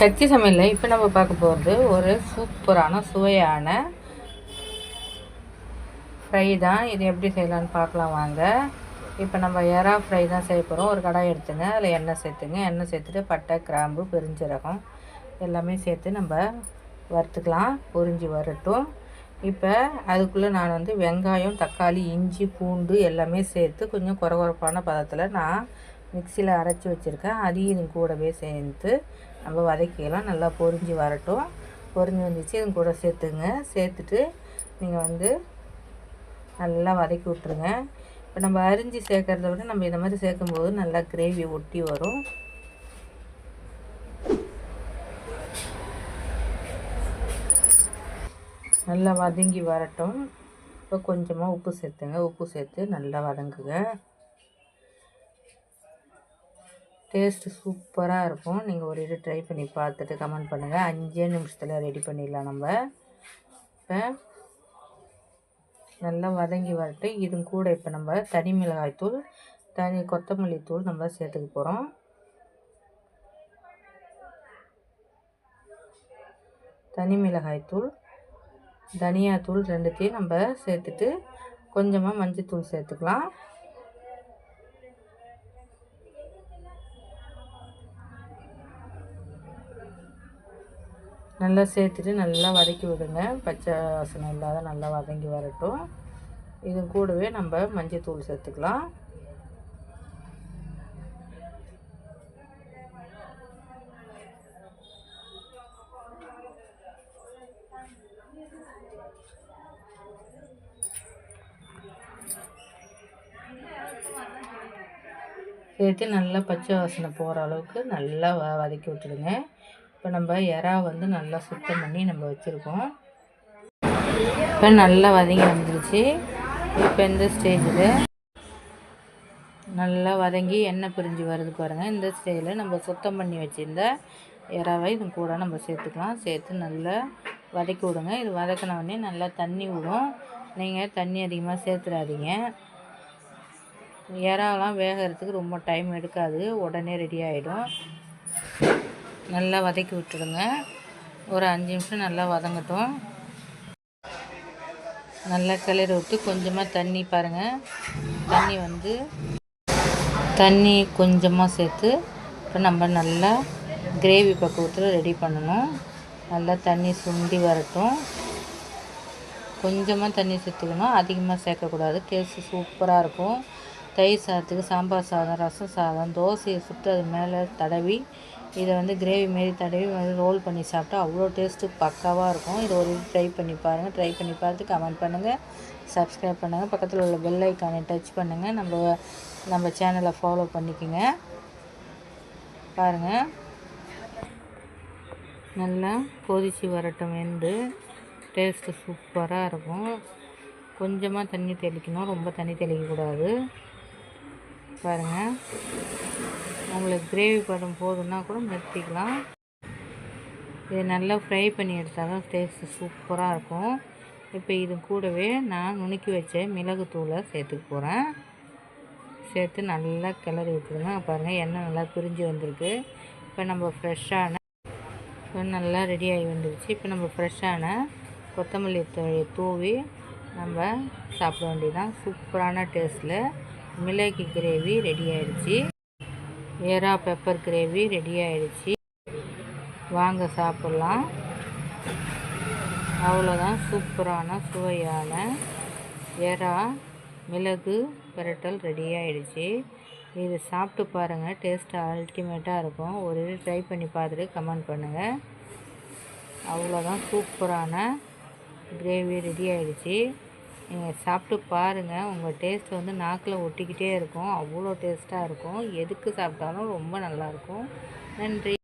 சக்தி சமையலில் இப்போ நம்ம பார்க்க போகிறது ஒரு சூப்பரான சுவையான ஃப்ரை தான். இது எப்படி செய்யலான்னு பார்க்கலாம் வாங்க. இப்போ நம்ம எறா ஃப்ரை தான் செய்ய போகிறோம் ஒரு கடாய் எடுத்துங்க. அதில் எண்ணெய் சேர்த்துங்க. எண்ணெய் சேர்த்துட்டு பட்டை கிராம்பு பெருஞ்சீரகம் எல்லாமே சேர்த்து நம்ம வறுத்துக்கலாம். பொரிஞ்சு வரட்டும். இப்போ அதுக்குள்ளே நான் வந்து வெங்காயம் தக்காளி இஞ்சி பூண்டு எல்லாமே சேர்த்து கொஞ்சம் குறகுறப்பான பதத்தில் நான் மிக்சியில் அரைச்சி வச்சுருக்கேன். அதையும் இது கூடவே சேர்த்து நம்ம வதக்கிக்கலாம் நல்லா பொரிஞ்சு வரட்டும். பொரிஞ்சு வந்துச்சு அது கூட சேர்த்துங்க. சேர்த்துட்டு நீங்கள் வந்து நல்லா வதக்கி விட்ருங்க இப்போ நம்ம அரிஞ்சு சேர்க்குறத விட நம்ம இந்த மாதிரி சேர்க்கும்போது நல்லா கிரேவி ஒட்டி வரும். நல்லா வதங்கி வரட்டும். இப்போ கொஞ்சமாக உப்பு சேர்த்துங்க. உப்பு சேர்த்து நல்லா வதங்குங்க. டேஸ்ட்டு சூப்பராக இருக்கும். நீங்கள் ஒரு இது ட்ரை பண்ணி பார்த்துட்டு கமெண்ட் பண்ணுங்கள் அஞ்சே நிமிஷத்தில் ரெடி பண்ணிடலாம் நம்ம. இப்போ நல்லா வதங்கி வரட்டு. இது கூட இப்போ நம்ம தனி மிளகாய்த்தூள் தனி கொத்தமல்லி தூள் நம்ம சேர்த்துக்க போகிறோம். தனி மிளகாய்த்தூள் தனியாத்தூள் ரெண்டுத்தையும் நம்ம சேர்த்துட்டு கொஞ்சமாக மஞ்சள் தூள் சேர்த்துக்கலாம். நல்லா சேர்த்துட்டு நல்லா வதக்கி விடுங்க. பச்சை வாசனை இல்லாத நல்லா வதங்கி வரட்டும். இது கூடவே நம்ம மஞ்சள் தூள் சேர்த்துக்கலாம். சேர்த்து நல்லா பச்சை வாசனை போகிற அளவுக்கு நல்லா வதக்கி விட்டுடுங்க. இப்போ நம்ம எறா வந்து நல்லா சுத்தம் பண்ணி நம்ம வச்சுருக்கோம். இப்போ நல்லா வதங்கி வந்துருச்சு. இப்போ இந்த ஸ்டேஜில் நல்லா வதங்கி எண்ணெய் பிரிஞ்சு வருது பாருங்கள் இந்த ஸ்டேஜில் நம்ம சுத்தம் பண்ணி வச்சுருந்த இறாவை இது கூட நம்ம சேர்த்துக்கலாம். சேர்த்து நல்லா வதக்கி விடுங்க. இது வதக்கினவுடனே நல்லா தண்ணி விடும். நீங்கள் தண்ணி அதிகமாக சேர்த்துடாதீங்க. இறாலாம் வேகிறதுக்கு ரொம்ப டைம் எடுக்காது. உடனே ரெடி ஆகிடும் நல்லா வதக்கி விட்டுடுங்க. ஒரு அஞ்சு நிமிஷம் நல்லா வதங்கட்டும். நல்லா கிளறி விட்டு கொஞ்சமாக தண்ணி பாருங்கள் தண்ணி வந்து தண்ணி கொஞ்சமாக சேர்த்து இப்போ நம்ம நல்லா கிரேவி பக்குவத்தில் ரெடி பண்ணணும். நல்லா தண்ணி சுண்டி வரட்டும். கொஞ்சமாக தண்ணி சேர்த்துக்கணும். அதிகமாக சேர்க்கக்கூடாது. டேஸ்ட்டு சூப்பராக இருக்கும். தயிர் சாதத்துக்கு சாம்பார் சாதம் ரசம் சாதம் தோசையை சுட்டு அது மேலே தடவி இதை வந்து கிரேவி மாரி தடவி வந்து ரோல் பண்ணி சாப்பிட்டா அவ்வளோ டேஸ்ட்டு பக்காவாக இருக்கும். இதை ஒரு ட்ரை பண்ணி பாருங்கள் ட்ரை பண்ணி பார்த்து கமெண்ட் பண்ணுங்கள் சப்ஸ்கிரைப் பண்ணுங்கள் பக்கத்தில் உள்ள பெல் ஐக்கானை டச் பண்ணுங்கள் நம்ம நம்ம சேனலை ஃபாலோ பண்ணிக்கோங்க. பாருங்கள் நல்லா கொதிச்சு வரட்டும் வெந்து டேஸ்ட்டு சூப்பராக இருக்கும். கொஞ்சமாக தண்ணி தெளிக்கணும். ரொம்ப தண்ணி தெளிக்கக்கூடாது. பாருங்கள் உங்களுக்கு கிரேவி பதம் போதுன்னா கூட நிறுத்திக்கலாம். இதை நல்லா ஃப்ரை பண்ணி எடுத்தால் தான் டேஸ்ட்டு சூப்பராக இருக்கும். இப்போ இது கூடவே நான் நுணுக்கி வச்ச மிளகுத்தூளை சேர்த்துக்க போகிறேன் சேர்த்து நல்லா கிளறி விட்டுருங்க. பாருங்கள் எண்ணெய் நல்லா பிரிஞ்சு வந்திருக்கு. இப்போ நம்ம ஃப்ரெஷ்ஷான இப்போ நல்லா ரெடி ஆகி வந்துருச்சு. இப்போ நம்ம ஃப்ரெஷ்ஷான கொத்தமல்லி தூவி நம்ம சாப்பிட வேண்டியதான் சூப்பரான டேஸ்ட்டில் மிளகு கிரேவி ரெடி ஆகிடுச்சி ஏரா பெப்பர் கிரேவி ரெடி ஆகிடுச்சி வாங்க சாப்பிட்லாம். அவ்வளோதான் சூப்பரான சுவையான ஏரா மிளகு பிரட்டல் ரெடி ஆயிடுச்சு. இது சாப்பிட்டு பாருங்கள் டேஸ்ட்டு அல்டிமேட்டாக இருக்கும். ஒரு இது ட்ரை பண்ணி பார்த்துட்டு கமெண்ட் பண்ணுங்கள் அவ்வளோதான் சூப்பரான கிரேவி ரெடி ஆகிடுச்சி நீங்கள் சாப்பிட்டு பாருங்கள் உங்கள் டேஸ்ட் வந்து நாக்கில் ஒட்டிக்கிட்டே இருக்கும். அவ்வளோ டேஸ்ட்டாக இருக்கும். எதுக்கு சாப்பிட்டாலும் ரொம்ப நல்லாயிருக்கும் நன்றி.